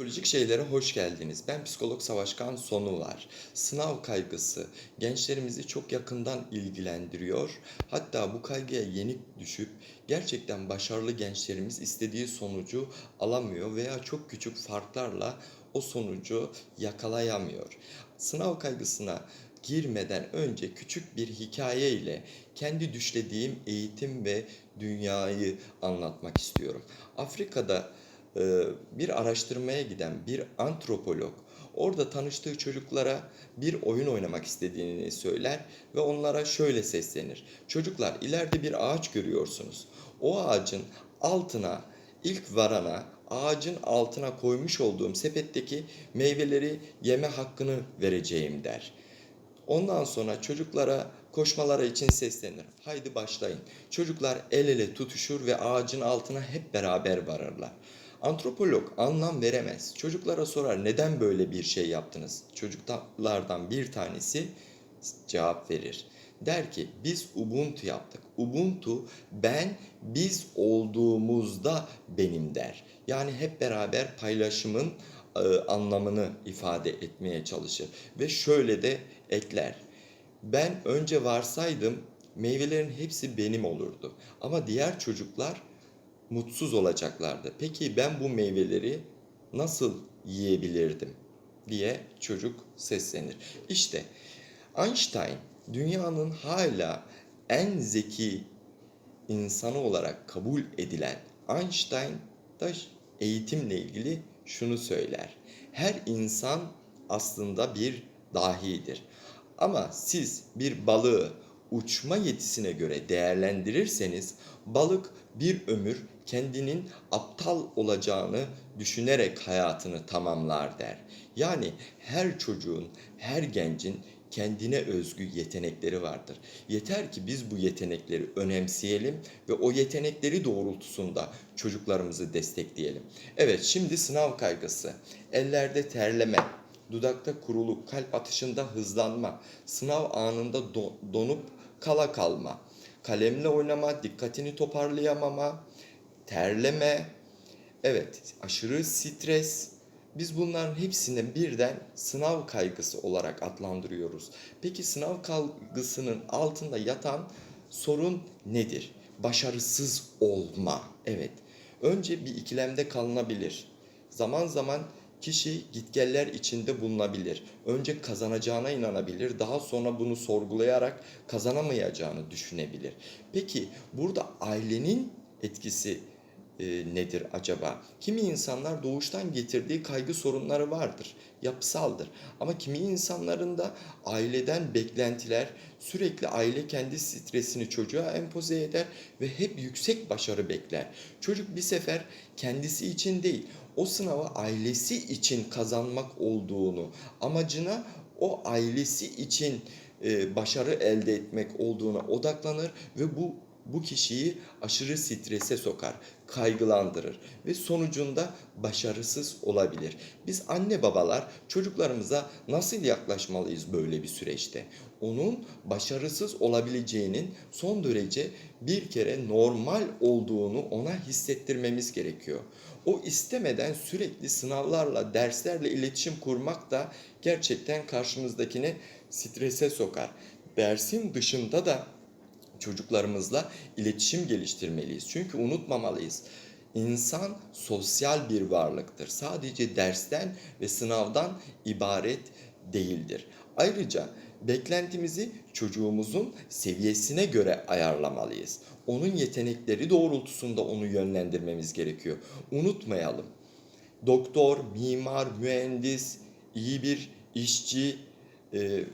Psikolojik şeylere hoş geldiniz. Ben psikolog Savaşkan Sonu var. Sınav kaygısı gençlerimizi çok yakından ilgilendiriyor. Hatta bu kaygıya yenik düşüp gerçekten başarılı gençlerimiz istediği sonucu alamıyor veya çok küçük farklarla o sonucu yakalayamıyor. Sınav kaygısına girmeden önce küçük bir hikaye ile kendi düşlediğim eğitim ve dünyayı anlatmak istiyorum. Afrika'da bir araştırmaya giden bir antropolog orada tanıştığı çocuklara bir oyun oynamak istediğini söyler ve onlara şöyle seslenir. Çocuklar ileride bir ağaç görüyorsunuz. O ağacın altına ilk varana ağacın altına koymuş olduğum sepetteki meyveleri yeme hakkını vereceğim der. Ondan sonra çocuklara koşmaları için seslenir. Haydi başlayın. Çocuklar el ele tutuşur ve ağacın altına hep beraber varırlar. Antropolog anlam veremez. Çocuklara sorar neden böyle bir şey yaptınız? Çocuklardan bir tanesi cevap verir. Der ki biz Ubuntu yaptık. Ubuntu ben biz olduğumuzda benim der. Yani hep beraber paylaşımın e, anlamını ifade etmeye çalışır. Ve şöyle de ekler. Ben önce varsaydım meyvelerin hepsi benim olurdu. Ama diğer çocuklar mutsuz olacaklardı. Peki ben bu meyveleri nasıl yiyebilirdim diye çocuk seslenir. İşte Einstein dünyanın hala en zeki insanı olarak kabul edilen Einstein da eğitimle ilgili şunu söyler. Her insan aslında bir dahidir. Ama siz bir balığı uçma yetisine göre değerlendirirseniz balık bir ömür kendinin aptal olacağını düşünerek hayatını tamamlar der. Yani her çocuğun, her gencin kendine özgü yetenekleri vardır. Yeter ki biz bu yetenekleri önemseyelim ve o yetenekleri doğrultusunda çocuklarımızı destekleyelim. Evet, şimdi sınav kaygısı. Ellerde terleme, dudakta kuruluk, kalp atışında hızlanma, sınav anında do- donup kala kalma, kalemle oynama, dikkatini toparlayamama, terleme, evet aşırı stres. Biz bunların hepsini birden sınav kaygısı olarak adlandırıyoruz. Peki sınav kaygısının altında yatan sorun nedir? Başarısız olma. Evet. Önce bir ikilemde kalınabilir. Zaman zaman kişi gitgeller içinde bulunabilir. Önce kazanacağına inanabilir, daha sonra bunu sorgulayarak kazanamayacağını düşünebilir. Peki burada ailenin etkisi e, nedir acaba? Kimi insanlar doğuştan getirdiği kaygı sorunları vardır, yapısaldır. Ama kimi insanların da aileden beklentiler, sürekli aile kendi stresini çocuğa empoze eder ve hep yüksek başarı bekler. Çocuk bir sefer kendisi için değil, o sınava ailesi için kazanmak olduğunu, amacına o ailesi için e, başarı elde etmek olduğuna odaklanır ve bu bu kişiyi aşırı strese sokar, kaygılandırır ve sonucunda başarısız olabilir. Biz anne babalar çocuklarımıza nasıl yaklaşmalıyız böyle bir süreçte? Onun başarısız olabileceğinin son derece bir kere normal olduğunu ona hissettirmemiz gerekiyor. O istemeden sürekli sınavlarla, derslerle iletişim kurmak da gerçekten karşımızdakini strese sokar. Dersin dışında da çocuklarımızla iletişim geliştirmeliyiz. Çünkü unutmamalıyız. İnsan sosyal bir varlıktır. Sadece dersten ve sınavdan ibaret değildir. Ayrıca beklentimizi çocuğumuzun seviyesine göre ayarlamalıyız. Onun yetenekleri doğrultusunda onu yönlendirmemiz gerekiyor. Unutmayalım. Doktor, mimar, mühendis, iyi bir işçi, e,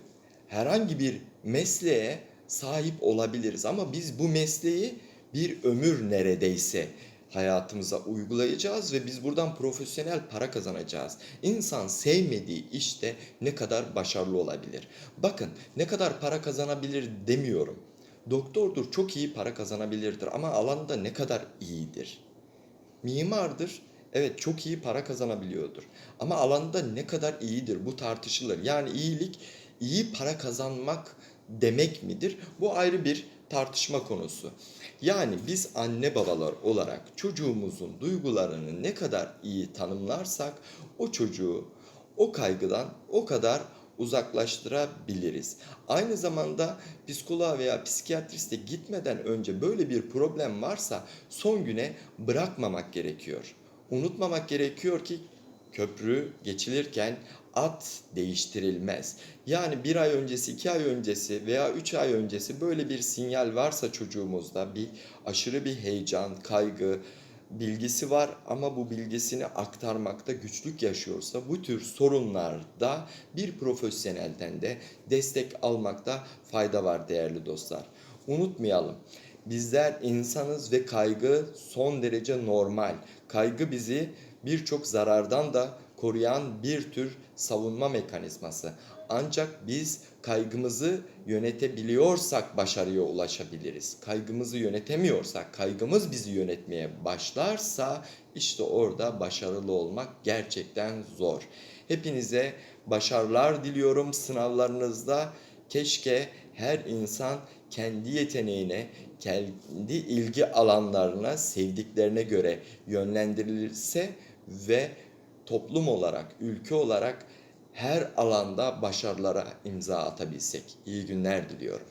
herhangi bir mesleğe sahip olabiliriz ama biz bu mesleği bir ömür neredeyse hayatımıza uygulayacağız ve biz buradan profesyonel para kazanacağız. İnsan sevmediği işte ne kadar başarılı olabilir? Bakın ne kadar para kazanabilir demiyorum. Doktordur çok iyi para kazanabilirdir ama alanda ne kadar iyidir? Mimardır evet çok iyi para kazanabiliyordur. Ama alanda ne kadar iyidir bu tartışılır. Yani iyilik iyi para kazanmak demek midir? Bu ayrı bir tartışma konusu. Yani biz anne babalar olarak çocuğumuzun duygularını ne kadar iyi tanımlarsak o çocuğu o kaygıdan o kadar uzaklaştırabiliriz. Aynı zamanda psikoloğa veya psikiyatriste gitmeden önce böyle bir problem varsa son güne bırakmamak gerekiyor. Unutmamak gerekiyor ki köprü geçilirken at değiştirilmez. Yani bir ay öncesi, iki ay öncesi veya üç ay öncesi böyle bir sinyal varsa çocuğumuzda bir aşırı bir heyecan, kaygı, bilgisi var ama bu bilgisini aktarmakta güçlük yaşıyorsa bu tür sorunlarda bir profesyonelden de destek almakta fayda var değerli dostlar. Unutmayalım. Bizler insanız ve kaygı son derece normal. Kaygı bizi birçok zarardan da koruyan bir tür savunma mekanizması. Ancak biz kaygımızı yönetebiliyorsak başarıya ulaşabiliriz. Kaygımızı yönetemiyorsak, kaygımız bizi yönetmeye başlarsa işte orada başarılı olmak gerçekten zor. Hepinize başarılar diliyorum sınavlarınızda. Keşke her insan kendi yeteneğine, kendi ilgi alanlarına, sevdiklerine göre yönlendirilirse ve toplum olarak, ülke olarak her alanda başarılara imza atabilsek. İyi günler diliyorum.